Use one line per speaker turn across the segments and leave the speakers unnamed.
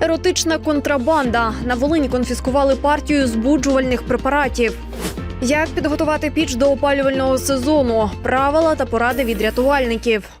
Еротична контрабанда. На Волині конфіскували партію збуджувальних препаратів. Як підготувати піч до опалювального сезону? Правила та поради від рятувальників.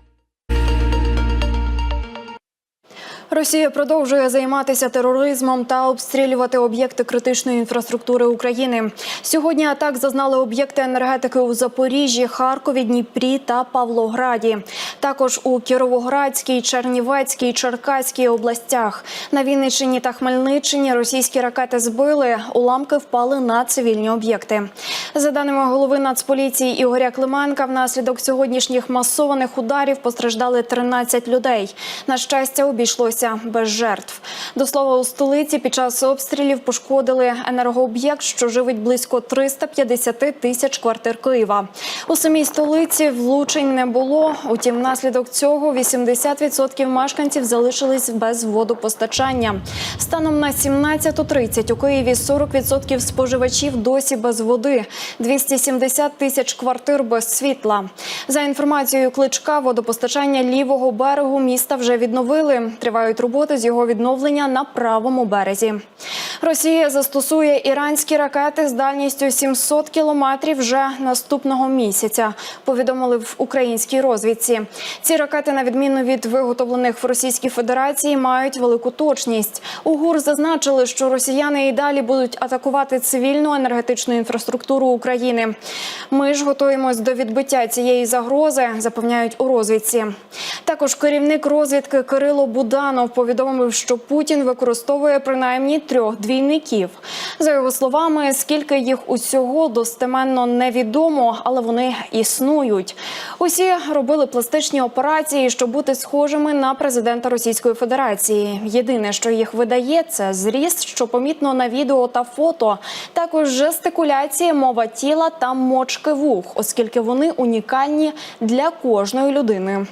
Росія продовжує займатися тероризмом та обстрілювати об'єкти критичної інфраструктури України. Сьогодні атак зазнали об'єкти енергетики у Запоріжжі, Харкові, Дніпрі та Павлограді. Також у Кіровоградській, Чернівецькій, Черкаській областях. На Вінниччині та Хмельниччині російські ракети збили, уламки впали на цивільні об'єкти. За даними голови Нацполіції Ігоря Клименка, внаслідок сьогоднішніх масованих ударів постраждали 13 людей. На щастя, обійшлося без жертв. До слова, у столиці під час обстрілів пошкодили енергооб'єкт, що живить близько 350 тисяч квартир Києва. У самій столиці влучень не було. Утім, внаслідок цього 80% мешканців залишились без водопостачання. Станом на 17.30 у Києві 40% споживачів досі без води, 270 тисяч квартир без світла. За інформацією кличка, водопостачання лівого берегу міста вже відновили. Тривають роботи з його відновлення на правому березі. Росія застосує іранські ракети з дальністю 700 кілометрів вже наступного місяця. Повідомили в українській розвідці. Ці ракети, на відміну від виготовлених в Російській Федерації, мають велику точність. У ГУР зазначили, що росіяни і далі будуть атакувати цивільну енергетичну інфраструктуру України. Ми ж готуємось до відбиття цієї загрози, запевняють у розвідці. Також керівник розвідки Кирило Буданов повідомив, що Путін використовує принаймні трьох двійників. За його словами, скільки їх усього достеменно невідомо, але вони існують. Усі робили пластичні операції, щоб бути схожими на президента Російської Федерації. Єдине, що їх видає, це зріст, що помітно на відео та фото. Також жестикуляція, мова тіла та мочки вух, оскільки вони унікальні для кожної людини.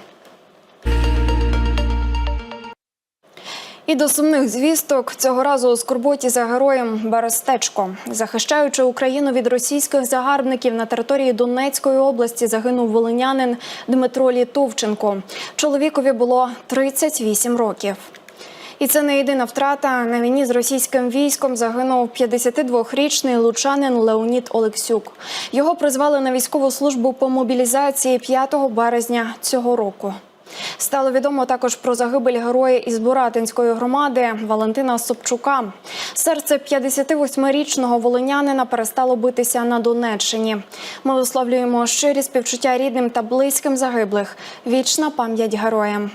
І до сумних звісток цього разу у скорботі за героєм Берестечко, захищаючи Україну від російських загарбників на території Донецької області, загинув волинянин Дмитро Літовченко. Чоловікові було 38 років. І це не єдина втрата. На війні з російським військом загинув 52-річний лучанин Леонід Олексюк. Його призвали на військову службу по мобілізації 5 березня цього року. Стало відомо також про загибель героя із Буратинської громади Валентина Собчука. Серце 58-річного волинянина перестало битися на Донеччині. Ми висловлюємо щирі співчуття рідним та близьким загиблих. Вічна пам'ять героям.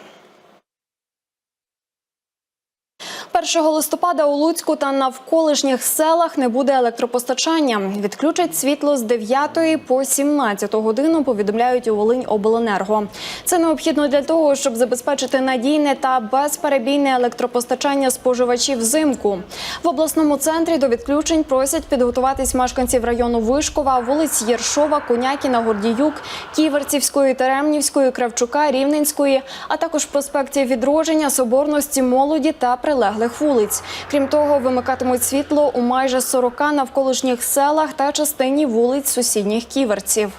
1 листопада у Луцьку та навколишніх селах не буде електропостачання. Відключать світло з 9 по 17 годину. Повідомляють у Волинь Обленерго. Це необхідно для того, щоб забезпечити надійне та безперебійне електропостачання споживачів взимку. В обласному центрі до відключень просять підготуватись мешканців району Вишкова, вулиць Єршова, Конякіна, Гордіюк, Ківерцівської, Теремнівської, Кравчука, Рівненської, а також проспектів Відродження, Соборності, Молоді та прилеглих вулиць. Крім того, вимикатимуть світло у майже 40 навколишніх селах та частині вулиць сусідніх ківерців.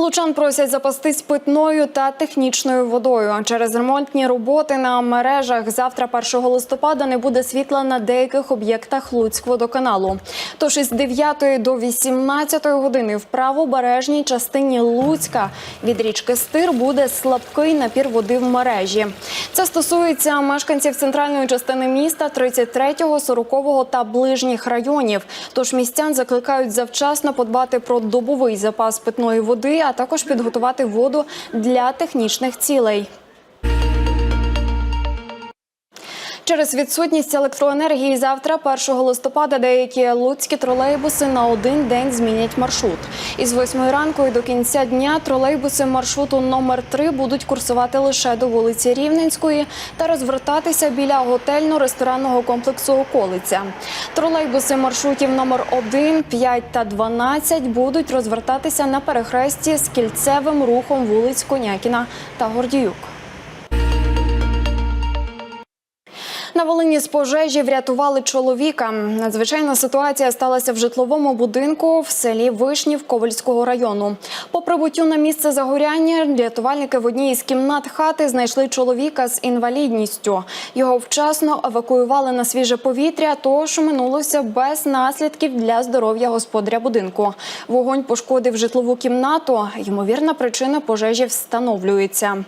Лучан просять запастись питною та технічною водою. Через ремонтні роботи на мережах завтра, 1 листопада, не буде світла на деяких об'єктах Луцькводоканалу. Тож із 9 до 18 години в правобережній частині Луцька від річки Стир буде слабкий напір води в мережі. Це стосується мешканців центральної частини міста, 33-го, 40-го та ближніх районів. Тож містян закликають завчасно подбати про добовий запас питної води, а також підготувати воду для технічних цілей. Через відсутність електроенергії завтра, 1 листопада, деякі луцькі тролейбуси на один день змінять маршрут. Із 8 ранку і до кінця дня тролейбуси маршруту номер 3 будуть курсувати лише до вулиці Рівненської та розвертатися біля готельно-ресторанного комплексу Околиця. Тролейбуси маршрутів номер 1, 5 та 12 будуть розвертатися на перехресті з кільцевим рухом вулиць Конякіна та Гордіюк. На Волині з пожежі врятували чоловіка. Надзвичайна ситуація сталася в житловому будинку в селі Вишнів Ковальського району. По прибуттю на місце загоряння рятувальники в одній із кімнат хати знайшли чоловіка з інвалідністю. Його вчасно евакуювали на свіже повітря, тож минулося без наслідків для здоров'я господаря будинку. Вогонь пошкодив житлову кімнату. Ймовірна причина пожежі встановлюється.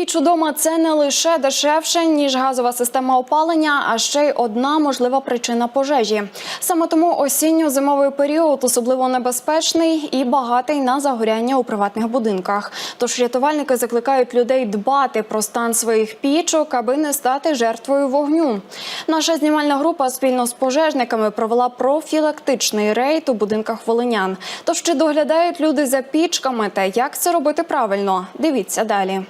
Піч удома – це не лише дешевше, ніж газова система опалення, а ще й одна можлива причина пожежі. Саме тому осінньо-зимовий період особливо небезпечний і багатий на загоряння у приватних будинках. Тож рятувальники закликають людей дбати про стан своїх пічок, аби не стати жертвою вогню. Наша знімальна група спільно з пожежниками провела профілактичний рейд у будинках волинян. Тож чи доглядають люди за пічками та як це робити правильно? Дивіться далі.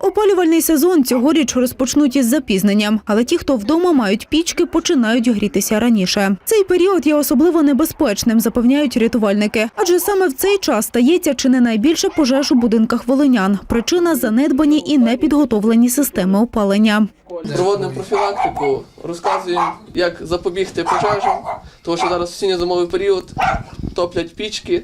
Опалювальний сезон цьогоріч розпочнуть із запізненням, але ті, хто вдома мають пічки, починають грітися раніше. Цей період є особливо небезпечним, запевняють рятувальники. Адже саме в цей час стається чи не найбільше пожеж у будинках волинян. Причина занедбані і непідготовлені системи опалення.
Проводимо профілактику, розказуємо, як запобігти пожежам, тому що зараз осінньо-зимовий період, топлять пічки,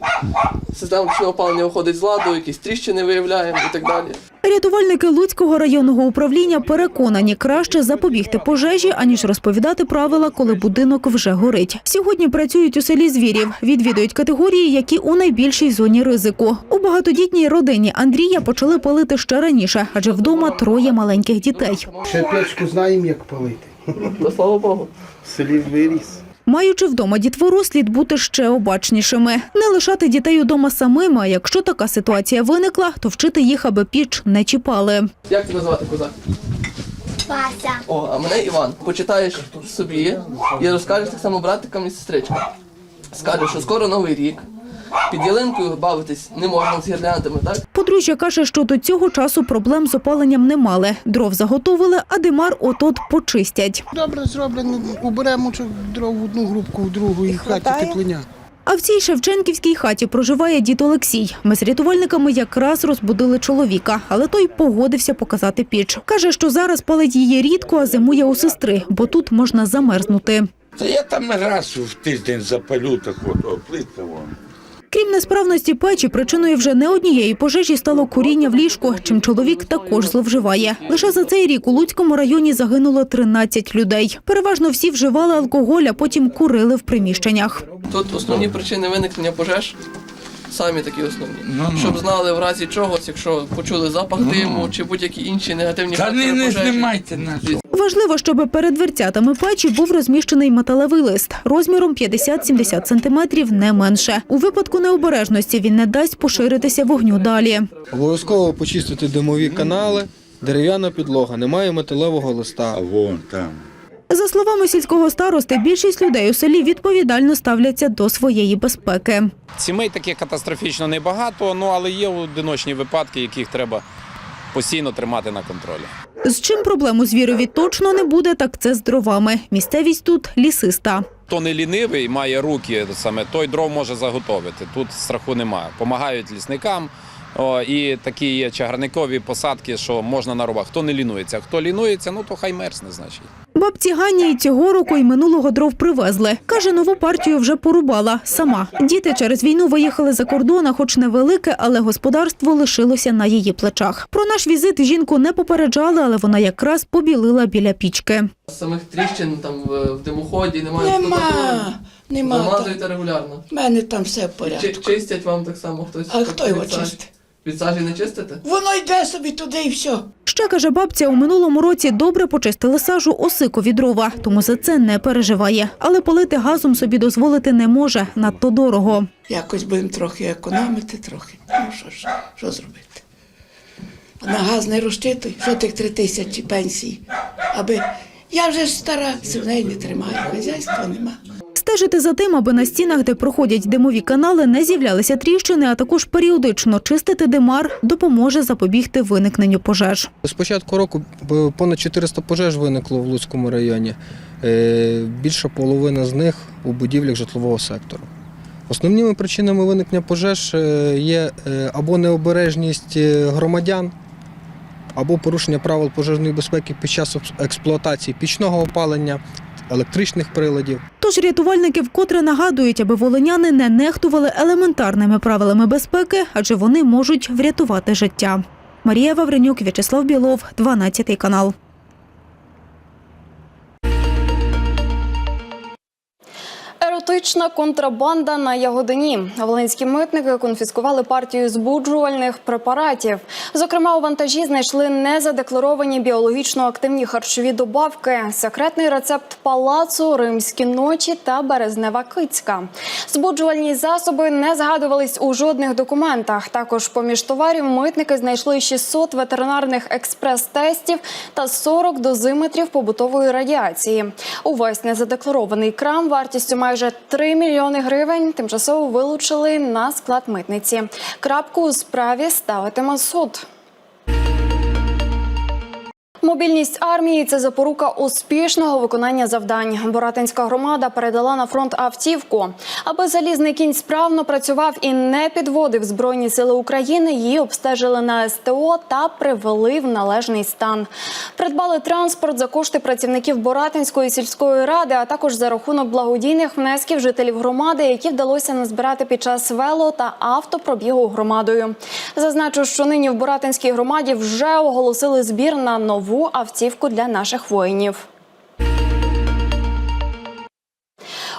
система пічного опалення виходить з ладу, якісь тріщини виявляємо і так далі.
Рятувальники Луцького районного управління переконані, краще запобігти пожежі, аніж розповідати правила, коли будинок вже горить. Сьогодні працюють у селі Звірів, відвідують категорії, які у найбільшій зоні ризику. У багатодітній родині Андрія почали палити ще раніше, адже вдома троє маленьких дітей.
Ще печку знаємо, як палити.
То слава Богу.
В селі виріс.
Маючи вдома дітвору, слід бути ще обачнішими. Не лишати дітей удома самими, а якщо така ситуація виникла, то вчити їх, аби піч не чіпали.
Як тебе звати козак?
Вася.
О, а мене Іван. Почитаєш собі і розкажеш так само братикам і сестричкам. Скажеш, що скоро новий рік. Під ялинкою бавитись не можна з гірляндами, так?
Подружжя каже, що до цього часу проблем з опаленням не мали. Дров заготовили, а димар от-от почистять.
Добре зроблено, уберемо дров в одну групку, в другу і в хаті теплиня.
А в цій Шевченківській хаті проживає дід Олексій. Ми з рятувальниками якраз розбудили чоловіка, але той погодився показати піч. Каже, що зараз палить її рідко, а зимує у сестри, бо тут можна замерзнути.
Та я там раз в тиждень запалю плитка вон.
Крім несправності печі, причиною вже не однієї пожежі стало куріння в ліжку, чим чоловік також зловживає. Лише за цей рік у Луцькому районі загинуло 13 людей. Переважно всі вживали алкоголь, а потім курили в приміщеннях.
Тут основні причини виникнення пожеж. Самі такі основні.
Ну-ну.
Щоб знали в разі чогось, якщо почули запах диму чи будь-які інші негативні
Та
фактори
не, не
пожежі.
знімайте нас.
Важливо, щоб перед дверцятами печі був розміщений металевий лист розміром 50-70 сантиметрів, не менше. У випадку необережності він не дасть поширитися вогню далі.
Обов'язково почистити димові канали, дерев'яна підлога, немає металевого
А
листа.
вон там.
За словами сільського старости, більшість людей у селі відповідально ставляться до своєї безпеки.
Сімей таких катастрофічно небагато, ну але є одиночні випадки, яких треба постійно тримати на контролі.
З чим проблем у звірові точно не буде, так це з дровами. Місцевість тут лісиста.
Хто не лінивий, має руки саме, той дров може заготовити. Тут страху немає. Помагають лісникам. О, і такі є чагарникові посадки, що можна нарубати. Хто не лінується, хто лінується, ну то хай мерзне, значить.
Бабці Гані і цього року і минулого дров привезли. Каже, нову партію вже порубала сама. Діти через війну виїхали за кордон, хоч невелике, але господарство лишилося на її плечах. Про наш візит жінку не попереджали, але вона якраз побілила біля пічки.
Самих тріщин там в, димоході немає.
Нема, нема.
Замазуєте регулярно.
В мене там все в
Чи, чистять вам так само хтось?
А хто його чистить?
Від сажі не чистите?
Воно йде собі туди і все.
Ще каже бабця, у минулому році добре почистили сажу осикові дрова, тому за це не переживає. Але палити газом собі дозволити не може надто дорого.
Якось будемо трохи економити, трохи. Ну що ж, що зробити? на газ не розчитуй, що тих три тисячі пенсій. Аби я вже ж стара, сімей не тримаю, хазяйства нема.
Стежити за тим, аби на стінах, де проходять димові канали, не з'являлися тріщини, а також періодично чистити димар, допоможе запобігти виникненню пожеж.
З початку року е, понад 400 пожеж виникло в Луцькому районі. Е, Більша половина з них у будівлях житлового сектору. Основними причинами виникнення пожеж е, є або необережність громадян, або порушення правил пожежної безпеки під час експлуатації пічного опалення, електричних приладів.
Тож рятувальники вкотре нагадують, аби волиняни не нехтували елементарними правилами безпеки, адже вони можуть врятувати життя. Марія Вавренюк, В'ячеслав Білов, 12 канал.
Еротична контрабанда на Ягодині. Волинські митники конфіскували партію збуджувальних препаратів. Зокрема, у вантажі знайшли незадекларовані біологічно активні харчові добавки, секретний рецепт палацу, римські ночі та березнева кицька. Збуджувальні засоби не згадувались у жодних документах. Також поміж товарів митники знайшли 600 ветеринарних експрес-тестів та 40 дозиметрів побутової радіації. Увесь незадекларований крам вартістю майже 3 мільйони гривень тимчасово вилучили на склад митниці. Крапку у справі ставитиме суд. Мобільність армії це запорука успішного виконання завдань. Боратинська громада передала на фронт автівку. Аби залізний кінь справно працював і не підводив збройні сили України. Її обстежили на СТО та привели в належний стан. Придбали транспорт за кошти працівників Боратинської сільської ради, а також за рахунок благодійних внесків жителів громади, які вдалося назбирати під час вело та автопробігу громадою. Зазначу, що нині в Боратинській громаді вже оголосили збір на нову автівку для наших воїнів.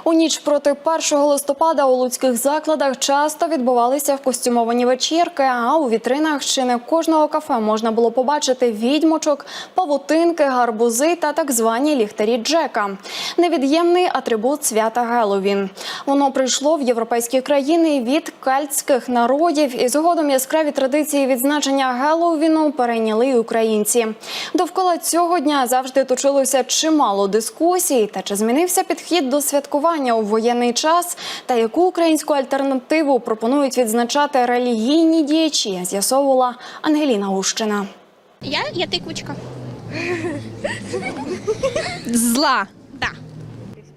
У ніч проти 1 листопада у луцьких закладах часто відбувалися костюмовані вечірки. А у вітринах чи не кожного кафе можна було побачити відьмочок, павутинки, гарбузи та так звані ліхтарі Джека. Невід'ємний атрибут свята Геловін. Воно прийшло в європейські країни від кельтських народів, і згодом яскраві традиції відзначення Геловіну перейняли й українці. Довкола цього дня завжди точилося чимало дискусій. Та чи змінився підхід до святкування у воєнний час? Та яку українську альтернативу пропонують відзначати релігійні діячі? З'ясовувала Ангеліна Гущина.
Я я тиквочка.
Зла.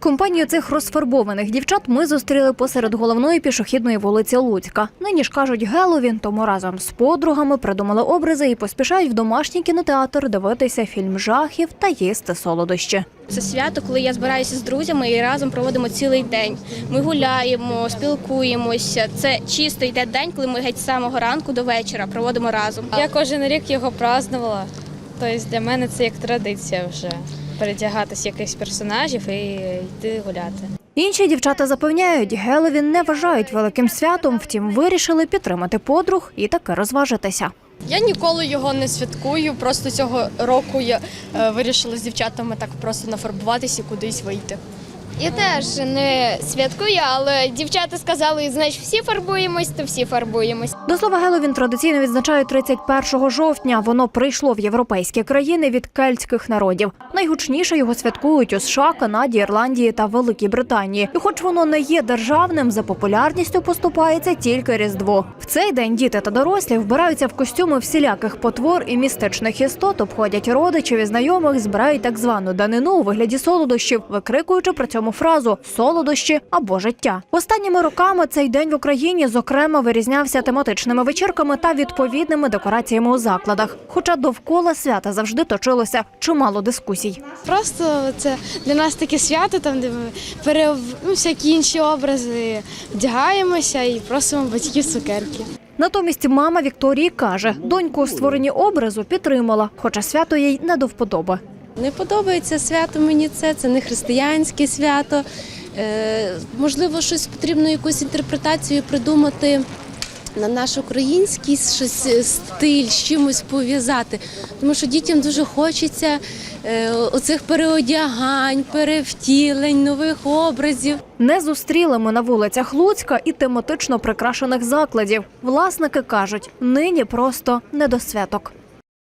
Компанію цих розфарбованих дівчат ми зустріли посеред головної пішохідної вулиці Луцька. Нині ж кажуть Геловін, тому разом з подругами придумали образи і поспішають в домашній кінотеатр дивитися фільм жахів та їсти солодощі.
Це свято, коли я збираюся з друзями і разом проводимо цілий день. Ми гуляємо, спілкуємося. Це чисто йде день, коли ми геть з самого ранку до вечора проводимо разом.
Я кожен рік його празднувала. Тобто для мене це як традиція вже передягатись якихось персонажів і йти гуляти.
Інші дівчата запевняють, Геловін не вважають великим святом, втім вирішили підтримати подруг і таки розважитися.
Я ніколи його не святкую. Просто цього року я е, вирішила з дівчатами так просто нафарбуватися і кудись вийти.
Я теж не святкую, але дівчата сказали, значить, всі фарбуємось, то всі фарбуємось.
До слова, Геловін традиційно відзначають 31 жовтня. Воно прийшло в європейські країни від кельтських народів. Найгучніше його святкують у США, Канаді, Ірландії та Великій Британії. І хоч воно не є державним, за популярністю поступається тільки Різдво. В цей день діти та дорослі вбираються в костюми всіляких потвор і містичних істот, обходять родичів і знайомих, збирають так звану данину у вигляді солодощів, викрикуючи при цьому фразу солодощі або життя. Останніми роками цей день в Україні зокрема вирізнявся тематичними вечірками та відповідними декораціями у закладах. Хоча довкола свята завжди точилося чимало дискусій.
Просто це для нас таке свято, там де ми пере... ну, всякі інші образи вдягаємося і просимо батьків цукерки.
Натомість мама Вікторії каже, доньку у створенні образу підтримала, хоча свято їй не до вподоби.
Не подобається свято мені це, це не християнське свято. Е, можливо, щось потрібно якусь інтерпретацію придумати на наш український щось е, стиль, з чимось пов'язати. Тому що дітям дуже хочеться е, оцих переодягань, перевтілень, нових образів.
Не зустріли ми на вулицях Луцька і тематично прикрашених закладів. Власники кажуть, нині просто не до святок.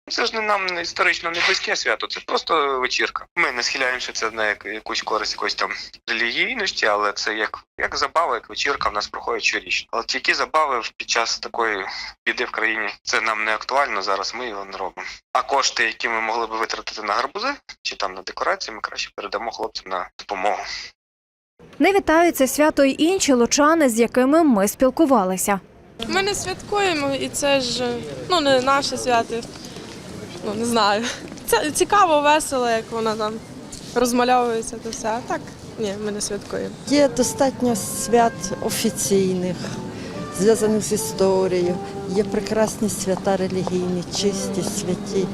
Це ж не нам історично не близьке свято, це просто вечірка. Ми не схиляємося це на як- якусь користь якоїсь там релігійності, але це як, як забава, як вечірка в нас проходить щорічно. Але які забави під час такої біди в країні, це нам не актуально зараз. Ми його не робимо. А кошти, які ми могли б витратити на гарбузи чи там на декорації, ми краще передамо хлопцям на допомогу.
Не вітають це свято й інші лучани, з якими ми спілкувалися.
Ми не святкуємо, і це ж ну не наше свято. Ну не знаю. Це цікаво, весело, як вона там розмальовується, то все. А так ні, ми не святкуємо.
Є достатньо свят офіційних, зв'язаних з історією. Є прекрасні свята релігійні, чисті, святі.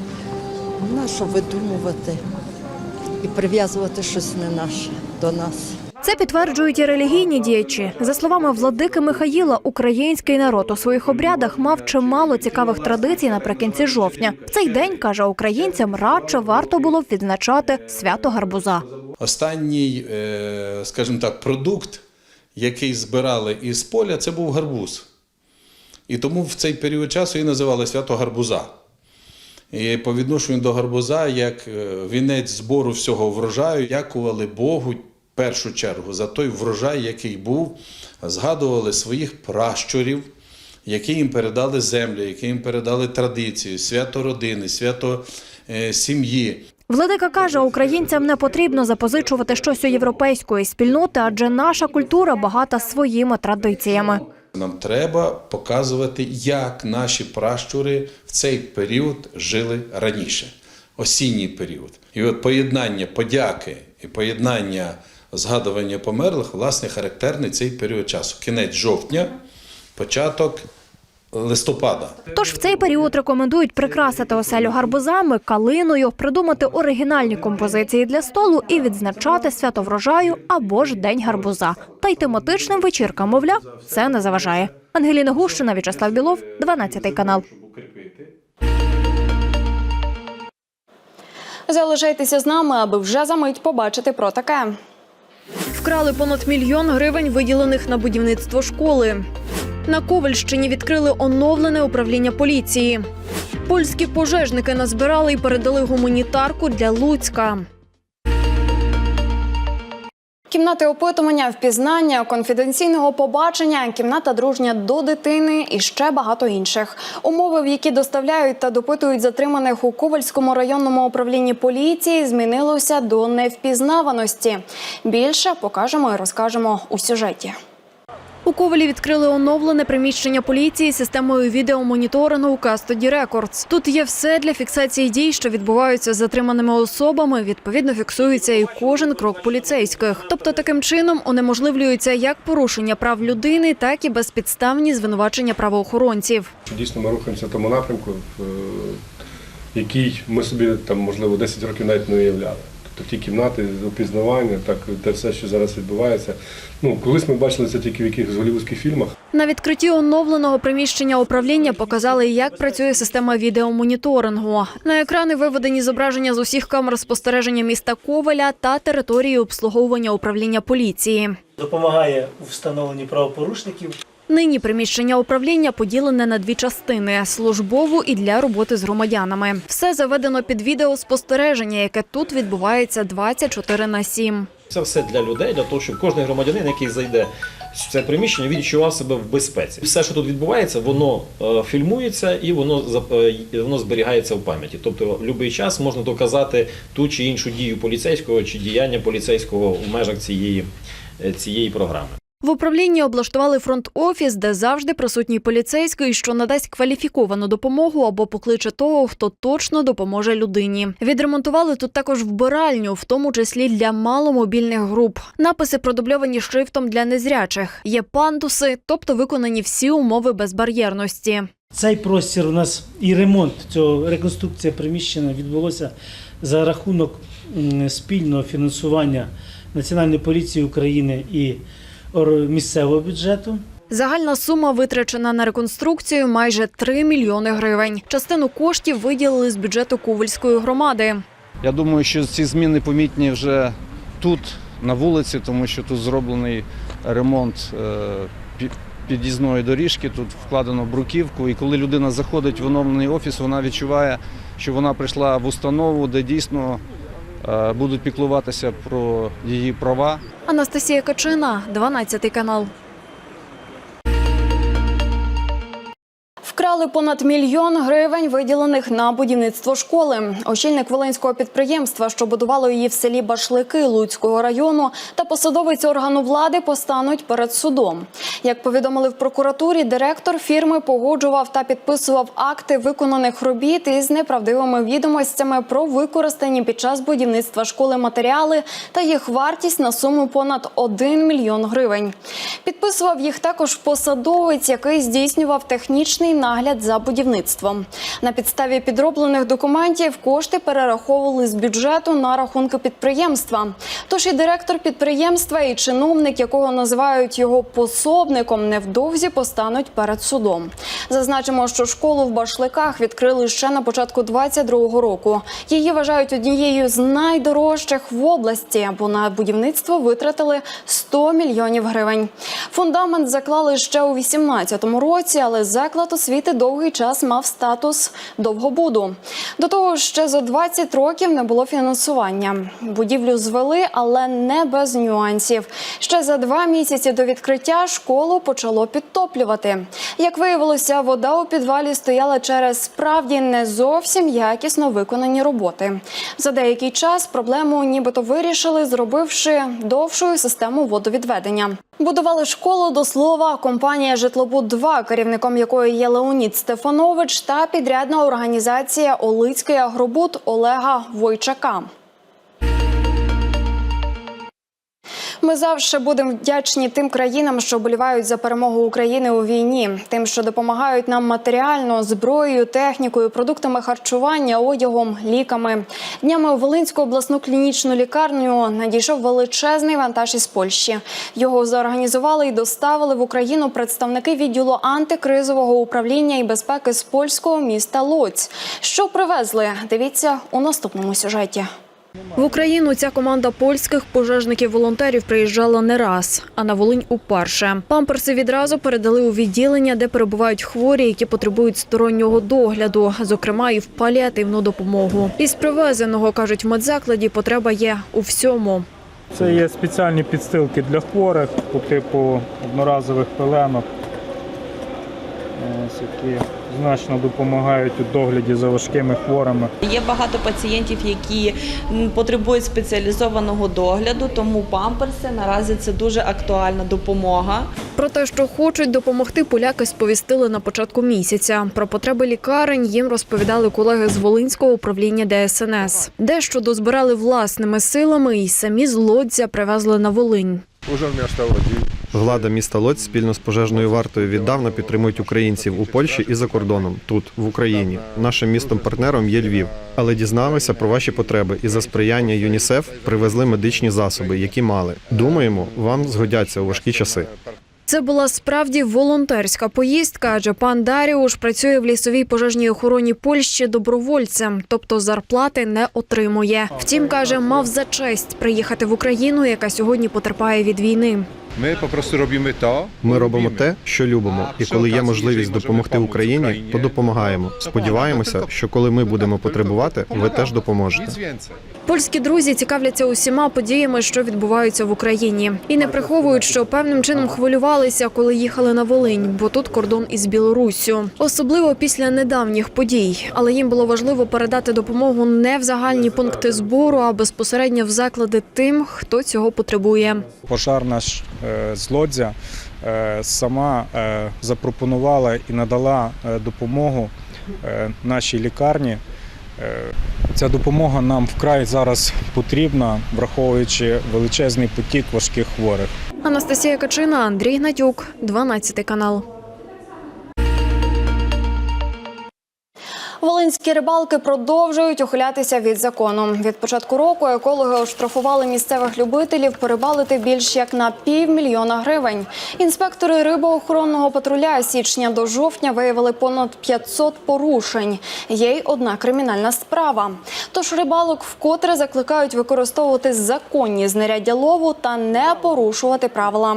Нащо видумувати і прив'язувати щось не наше до нас?
Це підтверджують і релігійні діячі. За словами владики Михаїла, український народ у своїх обрядах мав чимало цікавих традицій наприкінці жовтня. В цей день каже українцям радше варто було відзначати свято гарбуза.
Останній, е, скажімо так, продукт, який збирали із поля, це був гарбуз. І тому в цей період часу і називали свято гарбуза. І по відношенню до гарбуза, як е, вінець збору всього врожаю, дякували Богу першу чергу за той врожай, який був, згадували своїх пращурів, які їм передали землю, які їм передали традицію, свято родини, свято е, сім'ї.
Владика каже, українцям не потрібно запозичувати щось у європейської спільноти, адже наша культура багата своїми традиціями.
Нам треба показувати, як наші пращури в цей період жили раніше, осінній період. І от поєднання подяки і поєднання згадування померлих, власне, характерний цей період часу. Кінець жовтня, початок листопада.
Тож в цей період рекомендують прикрасити оселю гарбузами, калиною, придумати оригінальні композиції для столу і відзначати свято врожаю або ж день гарбуза. Та й тематичним вечіркам, мовляв, це не заважає. Ангеліна Гущина, В'ячеслав Білов, 12 канал.
Залишайтеся з нами, аби вже за мить побачити про таке. Вкрали понад мільйон гривень, виділених на будівництво школи. На Ковальщині відкрили оновлене управління поліції. Польські пожежники назбирали і передали гуманітарку для Луцька. Кімнати опитування, впізнання, конфіденційного побачення, кімната дружня до дитини і ще багато інших. Умови, в які доставляють та допитують затриманих у Ковальському районному управлінні поліції, змінилося до невпізнаваності. Більше покажемо і розкажемо у сюжеті. У Ковалі відкрили оновлене приміщення поліції системою відеомоніторингу Custody Records. Тут є все для фіксації дій, що відбуваються з затриманими особами. Відповідно, фіксується і кожен крок поліцейських. Тобто, таким чином унеможливлюється як порушення прав людини, так і безпідставні звинувачення правоохоронців.
Дійсно, ми рухаємося в тому напрямку, е, який ми собі там, можливо, 10 років навіть не уявляли. Тобто ті кімнати опізнавання, так те все, що зараз відбувається. Ну, колись ми бачили це тільки в якихось голівудських фільмах.
На відкритті оновленого приміщення управління показали, як працює система відеомоніторингу. На екрани виведені зображення з усіх камер спостереження міста Коваля та території обслуговування управління поліції.
допомагає у встановленні правопорушників.
Нині приміщення управління поділене на дві частини: службову і для роботи з громадянами. Все заведено під відеоспостереження, яке тут відбувається 24 на 7.
Це все для людей, для того, щоб кожен громадянин, який зайде в це приміщення, відчував себе в безпеці. Все, що тут відбувається, воно е, фільмується і воно е, воно зберігається в пам'яті. Тобто, в будь-який час можна доказати ту чи іншу дію поліцейського чи діяння поліцейського в межах цієї, е, цієї програми.
В управлінні облаштували фронт-офіс, де завжди присутній поліцейський, що надасть кваліфіковану допомогу або покличе того, хто точно допоможе людині. Відремонтували тут також вбиральню, в тому числі для маломобільних груп. Написи продубльовані шрифтом для незрячих. Є пандуси, тобто виконані всі умови безбар'єрності.
Цей простір у нас і ремонт цього реконструкція приміщення відбулося за рахунок спільного фінансування Національної поліції України і місцевого бюджету.
Загальна сума витрачена на реконструкцію майже 3 мільйони гривень. Частину коштів виділили з бюджету Ковальської громади.
Я думаю, що ці зміни помітні вже тут, на вулиці, тому що тут зроблений ремонт е, під'їзної доріжки, тут вкладено бруківку. І коли людина заходить в оновлений офіс, вона відчуває, що вона прийшла в установу, де дійсно будуть піклуватися про її права.
Анастасія Качина, 12 канал.
Вкрали понад мільйон гривень, виділених на будівництво школи. Очільник волинського підприємства, що будувало її в селі Башлики Луцького району, та посадовець органу влади постануть перед судом. Як повідомили в прокуратурі, директор фірми погоджував та підписував акти виконаних робіт із неправдивими відомостями про використані під час будівництва школи матеріали та їх вартість на суму понад 1 мільйон гривень. Підписував їх також посадовець, який здійснював технічний нагляд за будівництвом. На підставі підроблених документів кошти перераховували з бюджету на рахунки підприємства. Тож і директор підприємства, і чиновник, якого називають його пособником, невдовзі постануть перед судом. Зазначимо, що школу в Башликах відкрили ще на початку 22-го року. Її вважають однією з найдорожчих в області, бо на будівництво витратили 100 мільйонів гривень. Фундамент заклали ще у 18-му році, але заклад освіти довгий час мав статус довгобуду. До того ще за 20 років не було фінансування. Будівлю звели, але не без нюансів. Ще за два місяці до відкриття школу почало підтоплювати. Як виявилося, вода у підвалі стояла через справді не зовсім якісно виконані роботи. За деякий час проблему нібито вирішили, зробивши довшою систему водовідведення. Будували школу до слова компанія Житлобуд 2 керівником якої є Леонід Стефанович та підрядна організація Олицький агробуд Олега Войчака. Ми завжди будемо вдячні тим країнам, що болівають за перемогу України у війні, тим, що допомагають нам матеріально, зброєю, технікою, продуктами харчування, одягом, ліками. Днями у Волинську обласну клінічну лікарню надійшов величезний вантаж із Польщі. Його зорганізували і доставили в Україну представники відділу антикризового управління і безпеки з польського міста Лоць. Що привезли? Дивіться у наступному сюжеті. В Україну ця команда польських пожежників-волонтерів приїжджала не раз, а на Волинь уперше. Памперси відразу передали у відділення, де перебувають хворі, які потребують стороннього догляду, зокрема і в паліативну допомогу. Із привезеного кажуть в медзакладі, потреба є у всьому.
Це є спеціальні підстилки для хворих по типу одноразових пеленок, ось, які значно допомагають у догляді за важкими хворими.
Є багато пацієнтів, які потребують спеціалізованого догляду, тому памперси наразі це дуже актуальна допомога.
Про те, що хочуть допомогти, поляки сповістили на початку місяця. Про потреби лікарень їм розповідали колеги з Волинського управління ДСНС. Дещо дозбирали власними силами і самі з Лодзя привезли на Волинь.
Влада міста Лодзь спільно з пожежною вартою віддавна підтримують українців у Польщі і за кордоном, тут, в Україні. Нашим містом-партнером є Львів. Але дізналися про ваші потреби і за сприяння ЮНІСЕФ привезли медичні засоби, які мали. Думаємо, вам згодяться у важкі часи.
Це була справді волонтерська поїздка, адже пан Даріуш працює в лісовій пожежній охороні Польщі добровольцем, тобто зарплати не отримує. Втім, каже, мав за честь приїхати в Україну, яка сьогодні потерпає від війни.
Ми попросту робимо то. Ми робимо те, що любимо, і коли є можливість допомогти Україні, то допомагаємо. Сподіваємося, що коли ми будемо потребувати, ви теж допоможете.
Польські друзі цікавляться усіма подіями, що відбуваються в Україні, і не приховують, що певним чином хвилювалися, коли їхали на Волинь, бо тут кордон із Білоруссю, особливо після недавніх подій. Але їм було важливо передати допомогу не в загальні пункти збору, а безпосередньо в заклади тим, хто цього потребує.
Пожарна ж е, з Лодзя е, сама е, запропонувала і надала допомогу нашій лікарні. Е, Ця допомога нам вкрай зараз потрібна, враховуючи величезний потік важких хворих.
Анастасія Качина, Андрій Гнатюк, 12 канал. Волинські рибалки продовжують ухилятися від закону. Від початку року екологи оштрафували місцевих любителів порибалити більш як на півмільйона гривень. Інспектори рибоохоронного патруля січня до жовтня виявили понад 500 порушень. Є й одна кримінальна справа. Тож рибалок вкотре закликають використовувати законні знаряддя лову та не порушувати правила.